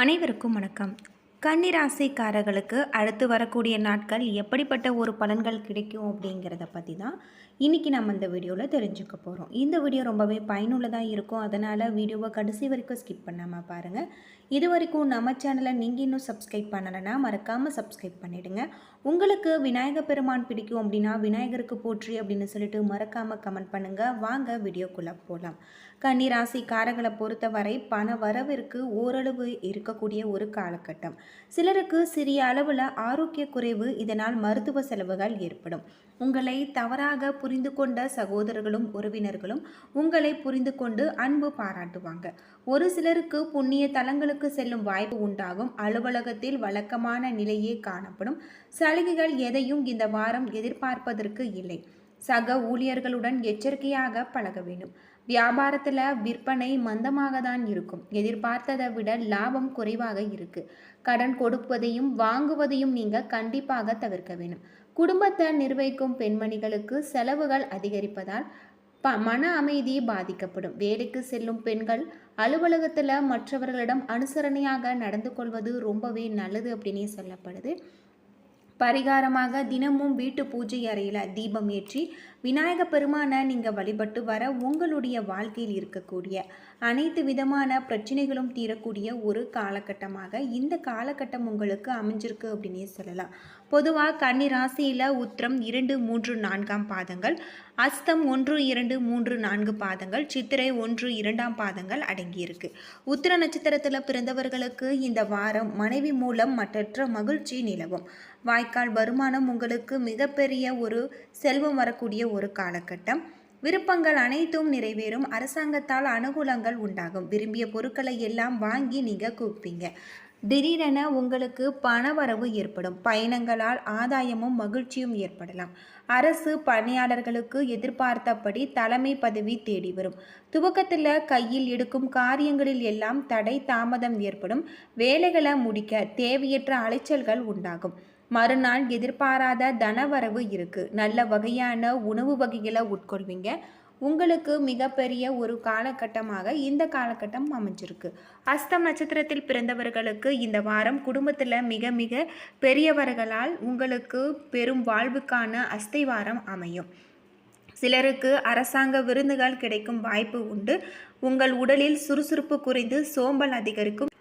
அனைவருக்கும் வணக்கம். கன்னிராசிக்காரர்களுக்கு அடுத்து வரக்கூடிய நாட்கள் எப்படிப்பட்ட ஒரு பலன்கள் கிடைக்கும் அப்படிங்கிறத பற்றி தான் இன்றைக்கி நம்ம இந்த வீடியோவில் தெரிஞ்சுக்க போகிறோம் இந்த வீடியோ ரொம்பவே பயனுள்ளதாக இருக்கும். அதனால் வீடியோவை கடைசி வரைக்கும் ஸ்கிப் பண்ணாமல் பாருங்கள் இது வரைக்கும் நம்ம சேனலை நீங்கள் இன்னும் சப்ஸ்கிரைப் பண்ணலைன்னா மறக்காமல் சப்ஸ்கிரைப் பண்ணிவிடுங்க உங்களுக்கு விநாயகர் பெருமான் பிடிக்கும் அப்படின்னா விநாயகருக்கு போற்றி அப்படின்னு சொல்லிட்டு மறக்காமல் கமெண்ட் பண்ணுங்கள் வாங்க வீடியோக்குள்ளே போகலாம் கன்னிராசிக்காரர்களை பொறுத்தவரை பண வரவிற்கு ஓரளவு இருக்கக்கூடிய ஒரு காலகட்டம். சிலருக்கு சிறிய அளவில் ஆரோக்கிய குறைவு இதனால் மருத்துவ செலவுகள் ஏற்படும். உங்களை தவறாக புரிந்து கொண்ட சகோதரர்களும் உறவினர்களும் உங்களை புரிந்து கொண்டு அன்பு பாராட்டுவாங்க. ஒரு சிலருக்கு புண்ணிய தலங்களுக்கு செல்லும் வாய்ப்பு உண்டாகும். அலுவலகத்தில் வழக்கமான நிலையே காணப்படும். சலுகைகள் எதையும் இந்த வாரம் எதிர்பார்ப்பதற்கு இல்லை. சக ஊழியர்களுடன் எச்சரிக்கையாக பழக வேண்டும். வியாபாரத்தில் விற்பனை மந்தமாக தான் இருக்கும். எதிர்பார்த்ததை விட லாபம் குறைவாக இருக்கு. கடன் கொடுப்பதையும் வாங்குவதையும் நீங்கள் கண்டிப்பாக தவிர்க்க வேண்டும். குடும்பத்தை நிர்வகிக்கும் பெண்மணிகளுக்கு செலவுகள் அதிகரிப்பதால் ப மன அமைதி பாதிக்கப்படும். வேலைக்கு செல்லும் பெண்கள் அலுவலகத்தில் மற்றவர்களிடம் அனுசரணையாக நடந்து கொள்வது ரொம்பவே நல்லது அப்படின்னு சொல்லப்படுது. பரிகாரமாக தினமும் வீட்டு பூஜை அறையில் தீபம் ஏற்றி விநாயக பெருமானை நீங்கள் வழிபட்டு வர உங்களுடைய வாழ்க்கையில் இருக்கக்கூடிய அனைத்து விதமான பிரச்சனைகளும் தீரக்கூடிய ஒரு காலகட்டமாக இந்த காலகட்டம் உங்களுக்கு அமைஞ்சிருக்கு அப்படின்னே சொல்லலாம். பொதுவாக கன்னி ராசியில் உத்திரம் இரண்டு மூன்று நான்காம் பாதங்கள் அஸ்தம் ஒன்று இரண்டு மூன்று நான்கு பாதங்கள் சித்திரை ஒன்று இரண்டாம் பாதங்கள் அடங்கியிருக்கு. உத்திர நட்சத்திரத்தில் பிறந்தவர்களுக்கு இந்த வாரம் மனைவி மூலம் மற்றற்ற மகிழ்ச்சி நிலவும். வாய்க்கால் வருமானம் உங்களுக்கு மிகப்பெரிய ஒரு செல்வம் வரக்கூடிய ஒரு காலகட்டம். விருப்பங்கள் அனைத்தும் நிறைவேறும். அரசாங்கத்தால் அனுகூலங்கள் உண்டாகும். விரும்பிய பொருட்களை எல்லாம் வாங்கி நீங்கள் கூப்பிங்க திடீரென உங்களுக்கு பணவரவு ஏற்படும். பயணங்களால் ஆதாயமும் மகிழ்ச்சியும் ஏற்படலாம். அரசு பணியாளர்களுக்கு எதிர்பார்த்தபடி தலைமை பதவி தேடி வரும். துவக்கத்தில் கையில் எடுக்கும் காரியங்களில் எல்லாம் தடை தாமதம் ஏற்படும். வேலைகளை முடிக்க தேவையற்ற அலைச்சல்கள் உண்டாகும். மறுநாள் எதிர்பாராத தனவரவு இருக்குது நல்ல வகையான உணவு வகைகளை உட்கொள்வீங்க. உங்களுக்கு மிகப்பெரிய ஒரு காலகட்டமாக இந்த காலகட்டம் அமைஞ்சிருக்கு. அஸ்தம் நட்சத்திரத்தில் பிறந்தவர்களுக்கு இந்த வாரம் குடும்பத்தில் மிக மிக பெரியவர்களால் உங்களுக்கு பெரும் வாழ்வுக்கான அஸ்திவாரம் அமையும். சிலருக்கு அரசாங்க விருந்துகள் கிடைக்கும் வாய்ப்பு உண்டு. உங்கள் உடலில் சுறுசுறுப்பு குறைந்து சோம்பல் அதிகரிக்கும்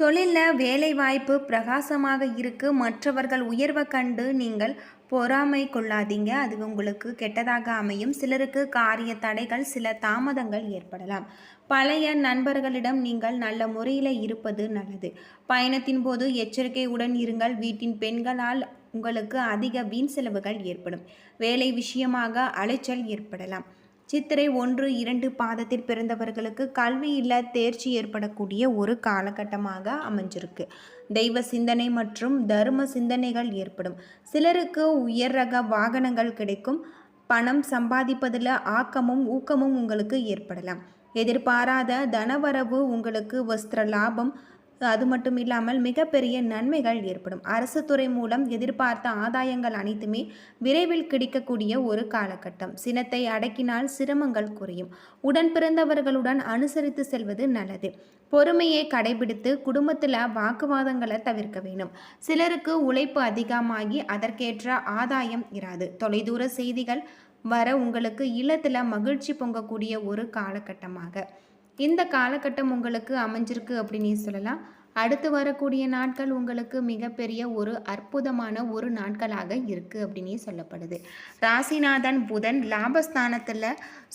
தொழிலில் வேலை வாய்ப்பு பிரகாசமாக இருக்குது மற்றவர்கள் உயர்வை கண்டு நீங்கள் பொறாமை கொள்ளாதீங்க. அது உங்களுக்கு கெட்டதாக அமையும். சிலருக்கு காரிய தடைகள் சில தாமதங்கள் ஏற்படலாம். பழைய நண்பர்களிடம் நீங்கள் நல்ல முறையில் இருப்பது நல்லது. பயணத்தின் போது எச்சரிக்கையுடன் இருங்கள். வீட்டின் பெண்களால் உங்களுக்கு அதிக வீண் செலவுகள் ஏற்படும். வேலை விஷயமாக அலைச்சல் ஏற்படலாம். சித்திரை ஒன்று இரண்டு பாதத்தில் பிறந்தவர்களுக்கு கல்வியில் தேர்ச்சி ஏற்படக்கூடிய ஒரு காலகட்டமாக அமைஞ்சிருக்கு. தெய்வ சிந்தனை மற்றும் தர்ம சிந்தனைகள் ஏற்படும். சிலருக்கு உயர் ரக வாகனங்கள் கிடைக்கும். பணம் சம்பாதிப்பதில் ஆக்கமும் ஊக்கமும் உங்களுக்கு ஏற்படலாம். எதிர்பாராத தனவரவு உங்களுக்கு வஸ்திர லாபம் அது மட்டும் இல்லாமல் மிகப்பெரிய நன்மைகள் ஏற்படும். அரசு துறை மூலம் எதிர்பார்த்த ஆதாயங்கள் அனைத்துமே விரைவில் கிடைக்கக்கூடிய ஒரு காலகட்டம். சினத்தை அடக்கினால் சிரமங்கள் குறையும். உடன் பிறந்தவர்களுடன் அனுசரித்து செல்வது நல்லது. பொறுமையை கடைபிடித்து குடும்பத்தில் வாக்குவாதங்களை தவிர்க்க வேண்டும். சிலருக்கு உழைப்பு அதிகமாகி அதற்கேற்ற ஆதாயம் இராது. தொலைதூர செய்திகள் வர உங்களுக்கு இல்லத்தில் மகிழ்ச்சி பொங்கக்கூடிய ஒரு காலகட்டமாக. இந்த காலகட்டம் உங்களுக்கு அமைஞ்சிருக்கு அப்படின்னு சொல்லலாம். அடுத்து வரக்கூடிய நாட்கள் உங்களுக்கு மிகப்பெரிய ஒரு அற்புதமான ஒரு நாட்களாக இருக்குது அப்படின்னே சொல்லப்படுது. ராசிநாதன் புதன் லாபஸ்தானத்தில்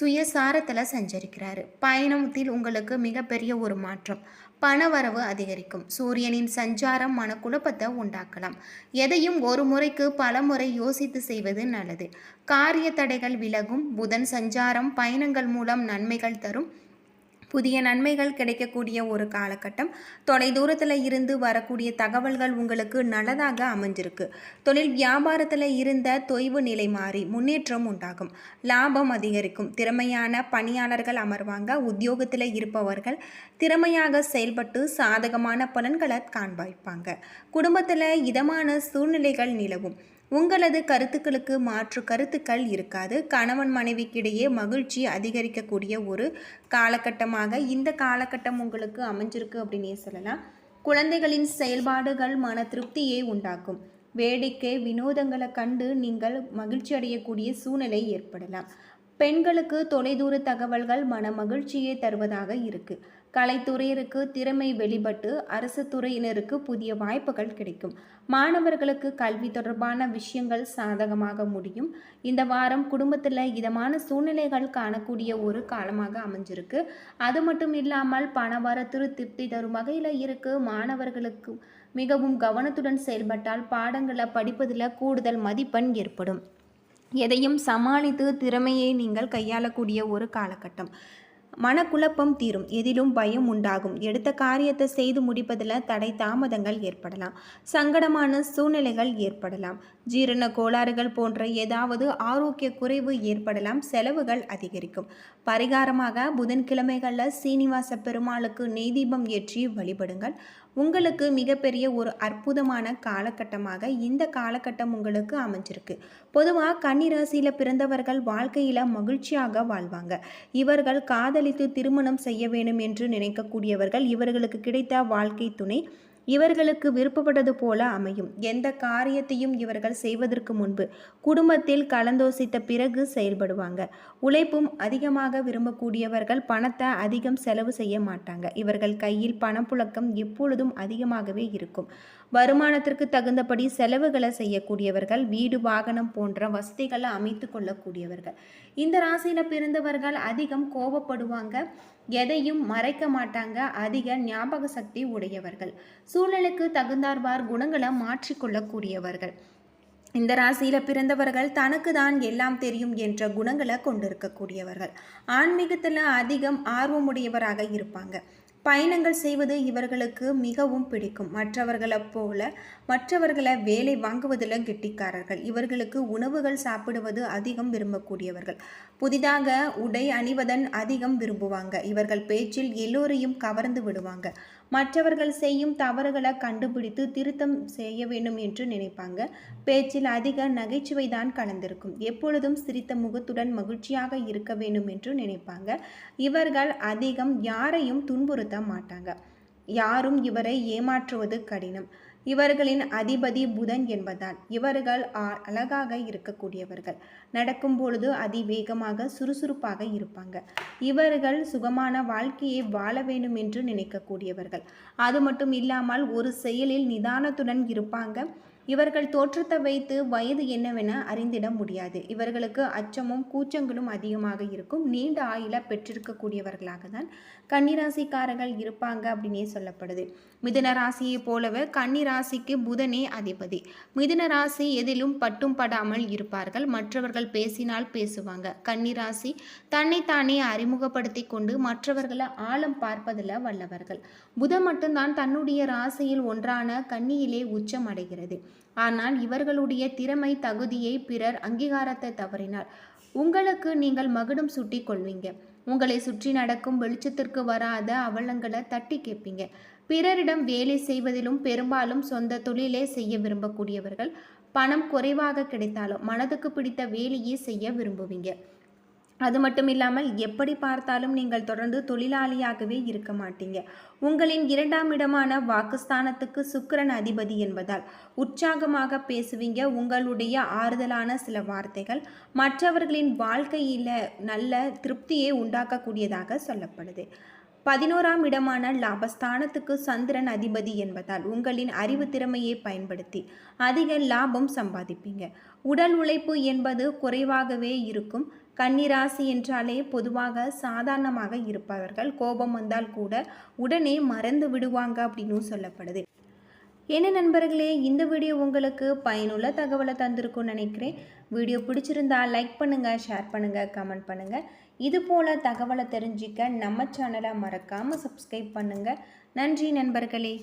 சுயசாரத்தில் சஞ்சரிக்கிறாரு. பயணத்தில் உங்களுக்கு மிகப்பெரிய ஒரு மாற்றம். பணவரவு அதிகரிக்கும். சூரியனின் சஞ்சாரம் மனக்குழப்பத்தை உண்டாக்கலாம். எதையும் ஒரு முறைக்கு பல முறை யோசித்து செய்வது நல்லது. காரிய தடைகள் விலகும். புதன் சஞ்சாரம் பயணங்கள் மூலம் நன்மைகள் தரும். புதிய நன்மைகள் கிடைக்கக்கூடிய ஒரு காலகட்டம். தொலை தூரத்தில் இருந்து வரக்கூடிய தகவல்கள் உங்களுக்கு நல்லதாக அமைஞ்சிருக்கு. தொழில் வியாபாரத்தில் இருந்த தொய்வு நிலை மாறி முன்னேற்றம் உண்டாகும். லாபம் அதிகரிக்கும். திறமையான பணியாளர்கள் அமர்வாங்க. உத்தியோகத்தில் இருப்பவர்கள் திறமையாக செயல்பட்டு சாதகமான பலன்களை காண்பாய்ப்பாங்க. குடும்பத்தில் இதமான சூழ்நிலைகள் நிலவும். உங்களது கருத்துக்களுக்கு மாற்று கருத்துக்கள் இருக்காது. கணவன் மனைவிக்கிடையே மகிழ்ச்சி அதிகரிக்கக்கூடிய ஒரு காலகட்டமாக இந்த காலகட்டம் உங்களுக்கு அமைஞ்சிருக்கு அப்படின்னே சொல்லலாம். குழந்தைகளின் செயல்பாடுகள் மன திருப்தியை உண்டாக்கும். வேடிக்கை வினோதங்களை கண்டு நீங்கள் மகிழ்ச்சி அடையக்கூடிய சூழ்நிலை ஏற்படலாம். பெண்களுக்கு தொலைதூர தகவல்கள் மன மகிழ்ச்சியை தருவதாக இருக்குது கலைத்துறையினருக்கு திறமை வெளிப்பட்டு அரசு துறையினருக்கு புதிய வாய்ப்புகள் கிடைக்கும். மாணவர்களுக்கு கல்வி தொடர்பான விஷயங்கள் சாதகமாக முடியும். இந்த வாரம் குடும்பத்தில் இதமான சூழ்நிலைகள் காணக்கூடிய ஒரு காலமாக அமைஞ்சிருக்கு. அது மட்டும் இல்லாமல் பண திருப்தி தரும் வகையில் இருக்கு. மாணவர்களுக்கு மிகவும் கவனத்துடன் செயல்பட்டால் பாடங்களை படிப்பதில் கூடுதல் மதிப்பெண் ஏற்படும். எதையும் சமாளித்து திறமையை நீங்கள் கையாளக்கூடிய ஒரு காலகட்டம். மனக்குழப்பம் தீரும். எதிலும் பயம் உண்டாகும். எடுத்த காரியத்தை செய்து முடிப்பதில் தடை தாமதங்கள் ஏற்படலாம். சங்கடமான சூழ்நிலைகள் ஏற்படலாம். ஜீரண கோளாறுகள் போன்ற ஏதாவது ஆரோக்கிய குறைவு ஏற்படலாம். செலவுகள் அதிகரிக்கும். பரிகாரமாக புதன்கிழமைகளில் சீனிவாச பெருமாளுக்கு நெய் தீபம் ஏற்றி வழிபடுங்கள். உங்களுக்கு மிகப்பெரிய ஒரு அற்புதமான காலகட்டமாக இந்த காலகட்டம் உங்களுக்கு அமைஞ்சிருக்கு. பொதுவாக கன்னிராசியில் பிறந்தவர்கள் வாழ்க்கையில் மகிழ்ச்சியாக வாழ்வாங்க. இவர்கள் காதலித்து திருமணம் செய்ய வேண்டும் என்று நினைக்கக்கூடியவர்கள் இவர்களுக்கு கிடைத்த வாழ்க்கை துணை இவர்களுக்கு விருப்பப்பட்டது போல அமையும். எந்த காரியத்தையும் இவர்கள் செய்வதற்கு முன்பு குடும்பத்தில் கலந்தோசித்த பிறகு செயல்படுவாங்க. உழைப்பும் அதிகமாக விரும்பக்கூடியவர்கள் பணத்தை அதிகம் செலவு செய்ய மாட்டாங்க. இவர்கள் கையில் பணப்புழக்கம் எப்பொழுதும் அதிகமாகவே இருக்கும். வருமானத்திற்கு தகுந்தபடி செலவுகளை செய்யக்கூடியவர்கள் வீடு வாகனம் போன்ற வசதிகளை அமைத்து கொள்ளக்கூடியவர்கள். இந்த ராசியில் பிறந்தவர்கள் அதிகம் கோபப்படுவாங்க எதையும் மறைக்க மாட்டாங்க அதிக ஞாபக சக்தி உடையவர்கள். சூழலுக்கு தகுந்தார்வார் குணங்களை மாற்றிக்கொள்ளக்கூடியவர்கள் இந்த ராசியில் பிறந்தவர்கள் தனக்கு தான் எல்லாம் தெரியும் என்ற குணங்களை கொண்டிருக்கக்கூடியவர்கள். ஆன்மீகத்தில் அதிகம் ஆர்வமுடையவராக இருப்பாங்க. பயணங்கள் செய்வது இவர்களுக்கு மிகவும் பிடிக்கும். மற்றவர்களை போல மற்றவர்களை வேலை வாங்குவதில் கெட்டிக்காரர்கள். இவர்களுக்கு உணவுகள் சாப்பிடுவது அதிகம் விரும்பக்கூடியவர்கள். புதிதாக உடை அணிவதன் அதிகம் விரும்புவாங்க. இவர்கள் பேச்சில் எல்லோரையும் கவர்ந்து விடுவாங்க. மற்றவர்கள் செய்யும் தவறுகளை கண்டுபிடித்து திருத்தம் செய்ய வேண்டும் என்று நினைப்பாங்க. பேச்சில் அதிக நகைச்சுவை தான் கலந்திருக்கும். எப்பொழுதும் சிரித்த முகத்துடன் மகிழ்ச்சியாக இருக்க வேண்டும் என்று நினைப்பாங்க. இவர்கள் அதிகம் யாரையும் துன்புறுத்த மாட்டாங்க. யாரும் இவரை ஏமாற்றுவது கடினம். இவர்களின் அதிபதி புதன் என்பதால் இவர்கள் அழகாக இருக்கக்கூடியவர்கள். நடக்கும் பொழுது அதிவேகமாக சுறுசுறுப்பாக இருப்பாங்க. இவர்கள் சுகமான வாழ்க்கையை வாழ வேண்டும் என்று நினைக்கக்கூடியவர்கள். அது மட்டும் இல்லாமல் ஒரு செயலில் நிதானத்துடன் இருப்பாங்க. இவர்கள் தோற்றத்தை வைத்து வயது என்னவென அறிந்திட முடியாது. இவர்களுக்கு அச்சமும் கூச்சங்களும் அதிகமாக இருக்கும். நீண்ட ஆயில பெற்றிருக்கக்கூடியவர்களாக தான் கன்னிராசிக்காரர்கள் இருப்பாங்க அப்படின்னே சொல்லப்படுது. மிதுன ராசியை போலவே கன்னிராசிக்கு புதனே அதிபதி. மிதுன ராசி எதிலும் பட்டும் படாமல் இருப்பார்கள். மற்றவர்கள் பேசினால் பேசுவாங்க. கன்னிராசி தன்னைத்தானே அறிமுகப்படுத்தி கொண்டு மற்றவர்களை ஆழம் பார்ப்பதில் வல்லவர்கள். புதன் மட்டும்தான் தன்னுடைய ராசியில் ஒன்றான கன்னியிலே உச்சம் அடைகிறது. ஆனால் இவர்களுடைய திறமை தகுதியை பிறர் அங்கீகாரத்தை தவறினார். உங்களுக்கு நீங்கள் மகுடம் சுட்டி கொள்வீங்க. உங்களை சுற்றி நடக்கும் வெளிச்சத்திற்கு வராத அவலங்களை தட்டி கேட்பீங்க. பிறரிடம் வேலை செய்வதிலும் பெரும்பாலும் சொந்த தொழிலே செய்ய விரும்பக்கூடியவர்கள் பணம் குறைவாக கிடைத்தாலும் மனதுக்கு பிடித்த வேலையே செய்ய விரும்புவீங்க. அது மட்டும் இல்லாமல் எப்படி பார்த்தாலும் நீங்கள் தொடர்ந்து தொழிலாளியாகவே இருக்க மாட்டீங்க. உங்களின் இரண்டாம் இடமான வாக்குஸ்தானத்துக்கு சுக்கரன் அதிபதி என்பதால் உற்சாகமாக பேசுவீங்க. உங்களுடைய ஆறுதலான சில வார்த்தைகள் மற்றவர்களின் வாழ்க்கையில் நல்ல திருப்தியை உண்டாக்கக்கூடியதாக சொல்லப்படுது. பதினோராம் இடமான லாபஸ்தானத்துக்கு சந்திரன் அதிபதி என்பதால் உங்களின் அறிவு திறமையை பயன்படுத்தி அதிக லாபம் சம்பாதிப்பீங்க. உடல் உழைப்பு என்பது குறைவாகவே இருக்கும். கன்னிராசி என்றாலே பொதுவாக சாதாரணமாக இருப்பவர்கள் கோபம் வந்தால் கூட உடனே மறந்து விடுவாங்க அப்படின்னு சொல்லப்படுது. என்ன நண்பர்களே இந்த வீடியோ உங்களுக்கு பயனுள்ள தகவலை தந்திருக்கும்னு நினைக்கிறேன். வீடியோ பிடிச்சிருந்தா லைக் பண்ணுங்கள் ஷேர் பண்ணுங்கள் கமெண்ட் பண்ணுங்கள் இது போல் தகவலை தெரிஞ்சிக்க நம்ம சேனலை மறக்காமல் சப்ஸ்கிரைப் பண்ணுங்கள் நன்றி நண்பர்களே.